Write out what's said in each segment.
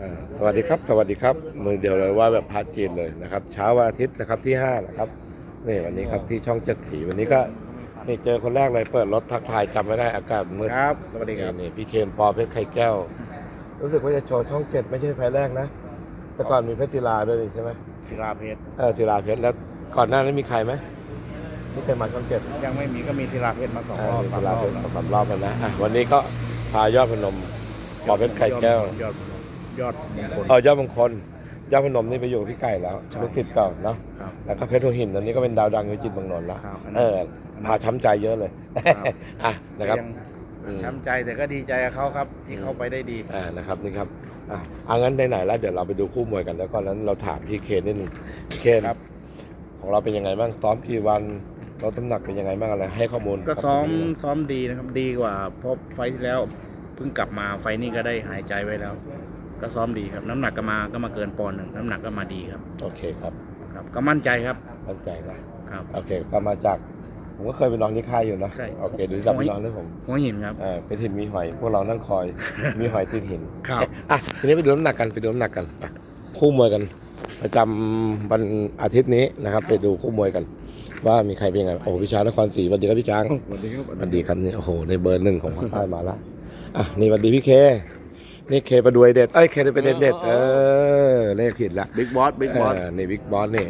อ่าสวัสดีครับ สวัสดีครับมือเดียวเลยว่าแบบพาจีนเลยนะครับ เช้าวันอาทิตย์นะครับที่5นะครับนี่วันนี้ครับที่ช่องเจ็ดสีวันนี้ก็นี่เจอคนแรกเลยเปิดรถทักทายจำไม่ได้อากาศมืดครับสวัสดีครับนี่พี่เคนปอเพชรไข่แก้ว รู้สึกว่าจะโชว์ช่องเจ็ดไม่ใช่ไฟล์แรกนะ แต่ก่อนมีเพชรศิลาด้วยนี่ใช่ไหมศิลาเพชรเออศิลาเพชรแล้วก่อนหน้านั้นมีใครไหมที่เคยมาช่องเจ็ดยังไม่มีก็มีศิลาเพชรมาสองอ่ารอบมีสาศิมรลาอบเพชรแล้วสองสามรอบแล้วนะอะวันนี้ก็พายอดพนมปอเพชรไข่แก้วยอด ยอดมงคล เออยอดมงคลยอดพนมนี่ไปอยู่กับพี่ไก่แล้วลูกศิษย์เก่าเนาะครับแล้วก็เพชรหัวหินตอนนี้ก็เป็นดาวดังอยู่จิตรบางนนท์แล้วครับอันนั้นเออพาช้ำใจเยอะเลยครับ อะนะครับยังอืม ช้ำใจแต่ก็ดีใจกับเขาครับ ที่เขาไปได้ดี อ่านะครับนี่ครับอะเอางั้นไหนๆแล้วเดี๋ยวเราไปดูคู่มวยกันแล้วก่อนนั้นเราถามพี่เคนนิดนึงพี่เคนครับ ของเราเป็นยังไงบ้างซ้อมกี่วันเราตำหนักเป็นยังไงบ้างอะไร ให้ข้อมูลก็ซ้อมกับผมซ้อมดีนะครับ ดีกว่าเพราะไฟล์ที่แล้วเพิ่งกลับมาไฟล์นี้ก็ได้หายใจไว้แล้ว ก็ซ้อมดีครับ น้ำหนักก็มาก็มาเกินปอนด์หนึ่งน้ำหนักก็มาดีครับโอเคครับครับ ก็มั่นใจครับมั่นใจนะครับ โอเคก็มาจาก ผมก็เคยไปนอนที่ค่ายอยู่เนอะใช่ โอเคดูจับไปนอนด้วยผมหัวหินครับอ่าไปถิ่นมีหอย พวกเรานั่งคอย มีหอยติดหินครับ อะทีนี้ไปดูน้ำหนักกันไปดูน้ำหนักกันไปคู่มวยกัน ประจำวันอาทิตย์นี้นะครับ ไปดูคู่มวยกัน ว่ามีใครเป็นยังไงโอ้โหพี่ช้างนครศรีสวัสดีครับพี่ช้างสวัสดีครับสวัสดีครับนี่โอ้โหในเบอร์หนึ่งของภาคใต้มาละอะนี่สวัสดีพี่เค นี่เคประดวยเด็ดเอ้ยเคเป็นเด็ดเด็ดเออเลขผิดละบิ๊กบอสบิ๊กบอสเนี่บิ๊กบอสนี่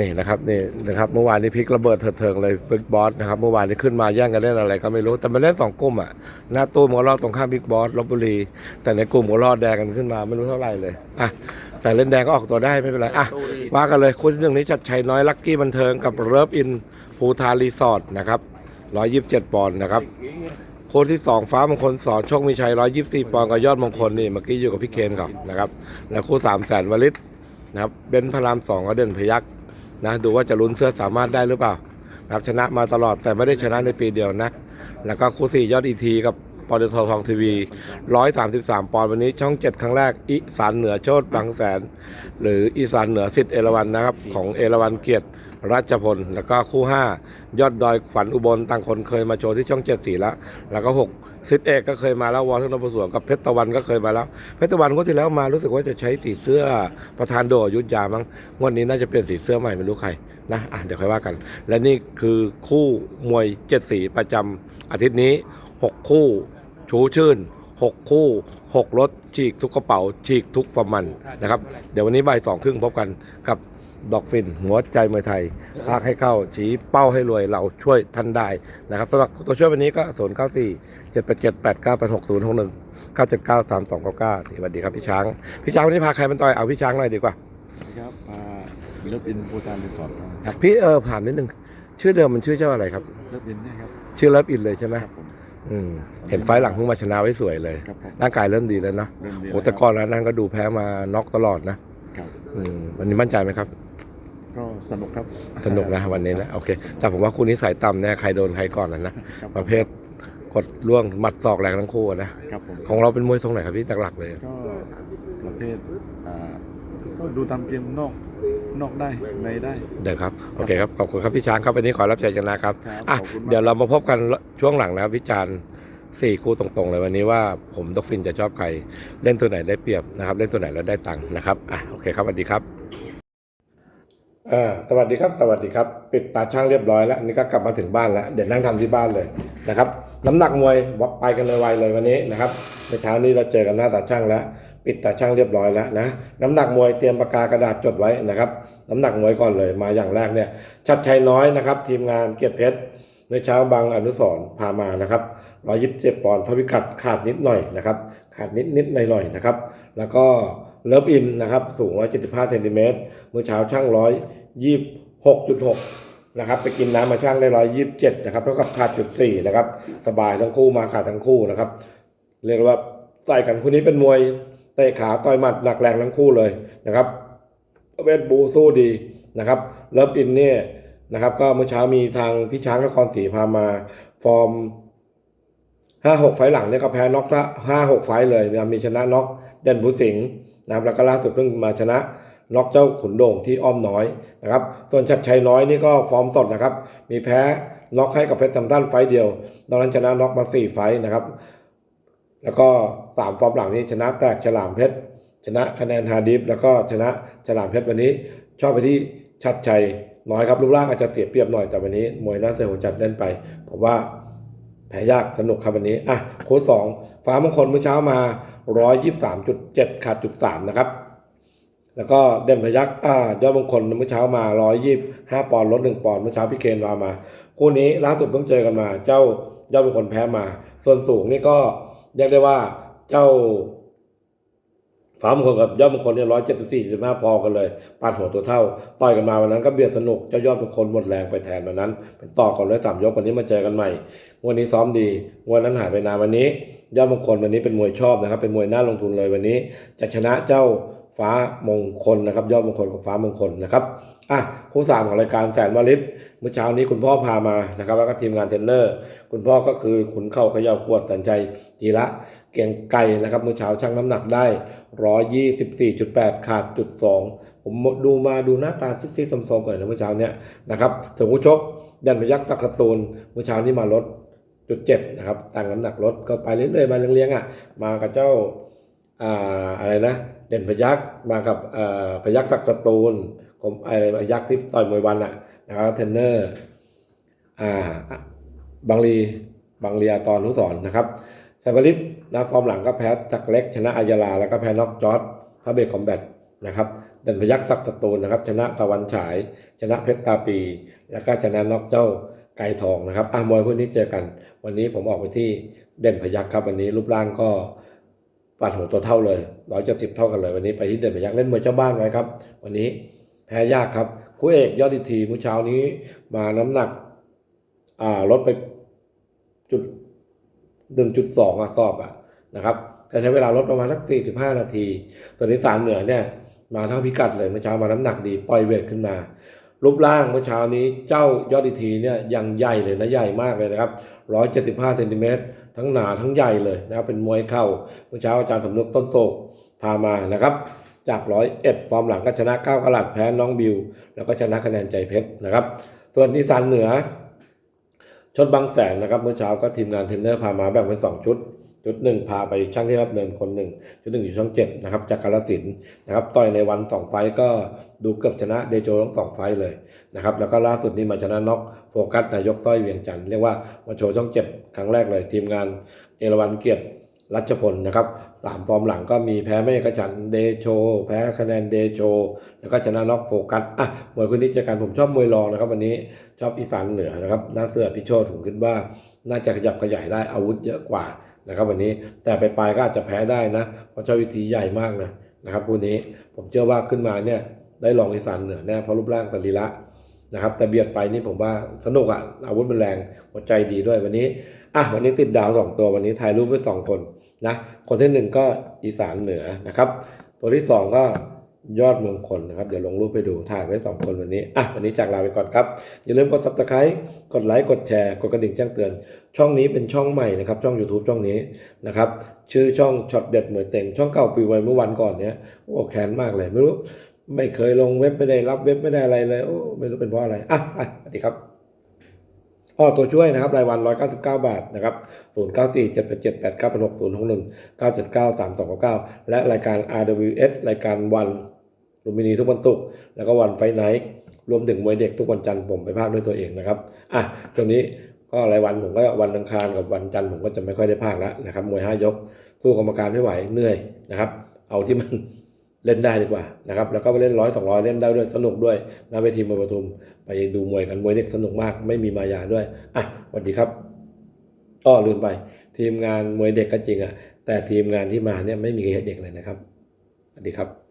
นี่นะครับนี่นะครับเมื่อวานนี้พลิกระเบิดเถิดเทิงเลยบิ๊กบอสนะครับเมื่อวานนี้ขึ้นมาแย่งกันเล่นอะไรก็ไม่รู้แต่มันเล่นสองกลุ่มอะหน้าตู้มก็รอดตรงข้ามบิ๊กบอสลบบุรี แต่ในกลุ่มก็รอดแดงกันขึ้นมาไม่รู้เท่าไหร่เลยอะแต่เล่นแดงก็ออกตัวได้ไม่เป็นไรอะว่ากันเลยคู่ที่หนึ่งนี้ชัดชัยน้อยลักกี้บันเทิงกับเริฟอินภูทารีสอร์ทนะครับร้อยยี่สิบเจ็ดปอนด์นะครับ คนที่สองฟ้ามงคลสอนโชคมีชัยร้อยยี่สี่ปอนด์กับยอดมงคลนี่เมื่อกี้อยู่กับพี่เคนก่อนนะครับ แล้วคู่สามแสนวลิตนะครับเบนพระรามสองก็เด่นพยักนะดูว่าจะลุ้นเสื้อสามารถได้หรือเปล่านะครับชนะมาตลอดแต่ไม่ได้ชนะในปีเดียวนะ แล้วก็คู่สี่ยอดอีทีกับปตททองทีวีร้อยสามสิบสามปอนด์วันนี้ช่องเจ็ดครั้งแรกอีสานเหนือโชตบางแสน หรืออีสานเหนือสิทธิ์เอราวันนะครับ ของเอราวันเกียรติ รัชพล แล้วก็คู่ 5 ยอดดอยขวัญอุบลต่างคนเคยมาโชว์ที่ช่องเจ็ดสีแล้ว แล้วก็6สิทธิ์เอกก็เคยมาแล้ววอลทนประสวนกับเพชรตะวันก็เคยมาแล้ว เพชรตะวันก็ที่แล้วมารู้สึกว่าจะใช้สีเสื้อประธานโดยุทธยามั้งงวันนี้น่าจะเปลี่ยนสีเสื้อใหม่ไม่รู้ใครนะอะเดี๋ยวค่อยว่ากัน และนี่คือคู่มวยเจ็ดสีประจำอาทิตย์นี้ 6 คู่ชูชื่น6 คู่ 6 รถฉีกทุกกระเป๋าฉีกทุกฟอร์มันนะครับ เดี๋ยววันนี้บ่ายสองครึ่งพบกันกับ ดอกฟิน หัวใจเมืองไทยพากให้เข้าชี้เป้าให้รวยเราช่วยท่านได้นะครับสำหรับตัวช่วยวันนี้ก็0 9 4 7 8 7 8 9 8 6 0 6 1 9 7 9 3 2 9 9สวัสดีครับพี่ช้าง พี่ช้างวันนี้พาใครมันต่อยเอาพี่ช้างหน่อยดีกว่าครับอ่าเลิฟอินบูตานรีสอร์ทครับพี่เออถามนิดนึงชื่อเดิมมันชื่อเจ้าอะไรครับเลิฟอินเนี่ยครับชื่อเลิฟอินเลยใช่ไหมครับผมอืมเห็นไฟล์หลังเพิ่งมาชนะไว้สวยเลยครับผมร่างกายเริ่มดีแล้วนะเริ่มดีโอ้ล้วแต่ครับก่อนแล้วนั่นก็ดูแพ้มาน็อกตลอดนะครับอืมวันนี้มั่นใจไหมครับก็ สนุกครับสนุกนะวันนี้นะโอเค แต่ผมว่าคู่นี้สายต่ำแน่ใครโดนใครก่อนนะนะครับประเภทกดล่วงหมัดศอกแรงทั้งคู่อะนะครับผมของเราเป็นมวยทรงไหนครับพี่หลักๆเลยก็ประเภทอ่าก็ดูตามเกมนอกนอกได้ในได้เดี๋ยวครับโอเคครับขอบคุณครับพี่ช้างครับวันนี้ขอรับใจชนะครับครับอะขอบคุณมากเดี๋ยวเรามาพบกันช่วงหลังนะครับวิจารณ์สี่คู่ตรงๆเลยวันนี้ว่าผมดอกฟินจะชอบใคร เล่นตัวไหนได้เปรียบนะครับ เล่นตัวไหนแล้วได้ตังค์นะครับอะโอเคครับสวัสดีครับ อ่าสวัสดีครับ สวัสดีครับ ปิดตาช่างเรียบร้อยแล้วนี่ก็กลับมาถึงบ้านแล้วเดี๋ยวนั่งทำที่บ้านเลยนะครับ น้ำหนักมวยวัดไปกันไวเลยวันนี้นะครับเมื่อเช้านี้เราเจอกันหน้าตาช่างแล้ว ปิดตาช่างเรียบร้อยแล้วนะน้ำหนักมวยเตรียมปากกากระดาษจดไว้นะครับ น้ำหนักมวยก่อนเลยมาอย่างแรกเนี่ยชัดชัยน้อยนะครับ ทีมงานเกียรติเพชรในเช้าบางอนุสรพามานะครับร้อยยิบเจ็ดปอนด์ทวิกัดขาดนิดหน่อยนะครับ ขาดนิดนิดหน่อยหน่อยๆนะครับ แล้วก็เลิฟอินนะครับสูง 175เซนติเมตรเมื่อเช้าช่างร้อยยี่หกจุดหกนะครับ ไปกินน้ำมาช่างได้ร้อยยี่สิบเจ็ดนะครับเท่ากับขาดจุดสี่นะครับ สบายทั้งคู่มาขาดทั้งคู่นะครับ เรียกว่าใส่กันคู่นี้เป็นมวยเตะขาต่อยหมัดหนักแรงทั้งคู่เลยนะครับเวทบูสู้ดีนะครับ เลิฟอินเนี่ยนะครับ ก็เมื่อเช้ามีทางพี่ช้างนครศรีพามาฟอร์ม ห้าหกไฟหลังเนี่ยก็แพ้น็อกซะห้าหกไฟเลยนะมีชนะน็อกเด่นผู้สิงห์นะครับแล้วก็ล่าสุดเพิ่งมาชนะน็อกเจ้าขุนโด่งที่อ้อมน้อยนะครับ ส่วนชัดชัยน้อยนี่ก็ฟอร์มสดนะครับ มีแพ้น็อกให้กับเพชรทำด้านไฟเดียวนอกนั้นชนะน็อกมาสี่ไฟนะครับ แล้วก็สามฟอร์มหลังนี้ชนะแตกฉลามเพชรชนะคะแนนฮาดิฟแล้วก็ชนะฉลามเพชรวันนี้ ชอบไปที่ชัดชัยน้อยครับรูปร่างอาจจะเสียเปรียบหน่อยแต่วันนี้มวยน่าเสียหัวจัดเล่นไปผมว่า ยากสนุกครับวันนี้ อะโค้ดสองฟ้ามงคลเมื่อเช้ามา123.7ขาดจุดสามนะครับ แล้วก็เด่นพยักษ์อ่ายอดมงคลเมื่อเช้ามา125ปอนด์ลด1ปอนด์เมื่อเช้าพี่เคนวามา คู่นี้ล่าสุดเพิ่งเจอกันมา เจ้ายอดมงคลแพ้มา ส่วนสูงนี่ก็เรียกได้ว่าเจ้า ฟ้ามงคลกับยอดมงคลเนี่ยร้อยเจ็ดสิบสี่สิบห้าพอกันเลยปาดหัวตัวเท่า ต่อยกันมาวันนั้นก็เบียดสนุกเจ้ายอดมงคลหมดแรงไปแทนวันนั้น เป็นต่อก่อนเลยสามยกวันนี้มาเจอกันใหม่วันนี้ซ้อมดีวันนั้นหายไปนานวันนี้ ยอดมงคลวันนี้เป็นมวยชอบนะครับ เป็นมวยน่าลงทุนเลยวันนี้ จะชนะเจ้าฟ้ามงคลนะครับ ยอดมงคลกับฟ้ามงคลนะครับอะคู่สามของรายการแสนวลิตเมื่อเช้านี้คุณพ่อพามานะครับ แล้วก็ทีมงานเทรนเนอร์ คุณพ่อก็คือขุนเข้าขย่ากวดสัญชัยจีระ เกียงไก่นะครับเมื่อเช้าชั่งน้ำหนักได้ 124.8 ขาดจุด 2 ผมดูมาดูหน้าตาซิดๆสมๆหน่อยนะเมื่อเช้าเนี้ยนะครับส่วนผู้ชกดันพยักษ์สักกระตูนเมื่อเช้านี้มาลดจุดเจ็ดนะครับต่างน้ำหนักลดก็ไปเรื่อยๆมาเลี้ยงๆอะมากับเจ้าอ่าอะไรนะเด่นพยักษ์มากับอ่าพยักษ์สักสตูลผมอะไรพยักษ์ที่ต่อยมวยวันอะนะครับเทรนเนอร์อ่าบางรีบางเรียตอนทุสอนนะครับ ไซบาริสนะฟอร์มหลังก็แพ้จักเล็ก ชนะอายาลาแล้วก็แพ้น็อกจอร์ดพระเบรคอมแบทนะครับเด่นพยักษ์ศักสตูลนะครับ ชนะตะวันฉาย ชนะเพชรตาปี แล้วก็ชนะน็อกเจ้าไก่ทองนะครับอะมวยคู่นี้เจอกัน วันนี้ผมออกไปที่เด่นพยักษ์ครับ วันนี้รูปร่างก็ปาดหัวตัวเท่าเลยร้อยเจ็ดสิบเท่ากันเลย วันนี้ไปที่เด่นพยักษ์เล่นมวยเจ้าบ้านไว้ครับ วันนี้แพ้ยากครับคู่เอกยอดดีทีเมื่อเช้านี้มาน้ำหนักอ่าลดไปจุด หนึ่งจุดสองอะสอบอะนะครับก็ใช้เวลาลดประมาณสักสี่สิบห้านาทีส่วนที่สารเหนือเนี่ยมาเท่าพิกัดเลยเมื่อเช้ามาน้ำหนักดีปล่อยเวทขึ้นมา รูปร่างเมื่อเช้านี้เจ้ายอดดีทีเนี่ยยังใหญ่เลยนะใหญ่มากเลยนะครับร้อยเจ็ดสิบห้าเซนติเมตรทั้งหนาทั้งใหญ่เลยนะครับเป็นมวยเข่าเมื่อเช้าอาจารย์สมนึกต้นโศกพามานะครับจากร้อยเอ็ดฟอร์มหลังก็ชนะเก้ากลัดแพ้น้องบิว แล้วก็ชนะคะแนนใจเพชรนะครับ ส่วนที่สารเหนือ ชนบางแสนนะครับเมื่อเช้าก็ทีมงานเทรนเนอร์พามาแบ่งเป็นสองชุด ชุดหนึ่งพาไปช่างที่รับเนินคนหนึ่งชุดหนึ่งอยู่ช่องเจ็ดนะครับจากกาลสินนะครับต่อยในวันสองไฟก็ดูเกือบชนะเดโจทั้งสองไฟเลยนะครับแล้วก็ล่าสุดนี้มาชนะน็อกโฟกัสนายกสร้อยเวียงจันทร์เรียกว่ามาโชว์ช่องเจ็ดครั้งแรกเลยทีมงานเอราวันเกียรติรัชพลนะครับ สามฟอร์มหลังก็มีแพ้ไม่เอกฉันเดโช แพ้คะแนนเดโช แล้วก็ชนะน็อกโฟกัสอะมวยคู่นี้เจอกันผมชอบมวยรองนะครับ วันนี้ชอบอีสานเหนือนะครับน้าเสือพิโชตผมคิดว่า น่าจะขยับขยายได้อาวุธเยอะกว่านะครับวันนี้แต่ไปปลายก็อาจจะแพ้ได้นะเพราะเจ้าวิธีใหญ่มากนะนะครับคู่นี้ผมเชื่อว่าขึ้นมาเนี่ยได้ลองอีสานเหนือแน่เพราะรูปร่างตะลีละนะครับแต่เบียดไปนี่ผมว่าสนุกอะอาวุธมันแรงหัวใจดีด้วยวันนี้อะวันนี้ติดดาวสองตัววันนี้ถ่ายรูปไว้สองคน นะคนที่หนึ่งก็อีสานเหนือนะครับ ตัวที่สองก็ยอดเมืองคลนะครับ เดี๋ยวลงรูปไปดูถ่ายไว้สองคนวันนี้ อะ วันนี้จากลาไปก่อนครับ อย่าลืมกด subscribe กดไลค์กดแชร์ กดกระดิ่งแจ้งเตือน ช่องนี้เป็นช่องใหม่นะครับ ช่อง YouTube ช่องนี้นะครับ ชื่อช่องช็อตเด็ดเหมือนเต็งช่องเก่าปีไว้เมื่อวันก่อนเนี้ยโอ้แค้นมากเลย ไม่รู้ ไม่เคยลงเว็บไม่ได้รับเว็บไม่ได้อะไรเลยโอ้ไม่รู้เป็นเพราะอะไรอะอะสวัสดีครับ อ้อตัวช่วยนะครับรายวัน 199 บาทนะครับ094 787 89 6061 979 3299 และรายการ RWS รายการวันลุมพินีทุกวันศุกร์แล้วก็วันไฟไนท์รวมถึงมวยเด็กทุกวันจันทร์ผมไปภาคด้วยตัวเองนะครับอะช่วงนี้ก็รายวันผมก็วันอังคารกับวันจันทร์ผมก็จะไม่ค่อยได้ภาคแล้วนะครับมวยห้ายกสู้กรรมการไม่ไหวเหนื่อยนะครับ เอาที่มัน เล่นได้ดีกว่านะครับแล้วก็ไปเล่นร้อยสองร้อยเล่นได้ด้วยสนุกด้วยหน้าเวทีมวยปทุม ไปดูมวยกันมวยเด็กสนุกมาก ไม่มีมายาด้วยอะสวัสดีครับอ้อลืมไป ทีมงานมวยเด็กก็จริงอะแต่ทีมงานที่มาเนี่ยไม่มีเด็กเลยนะครับสวัสดีครับ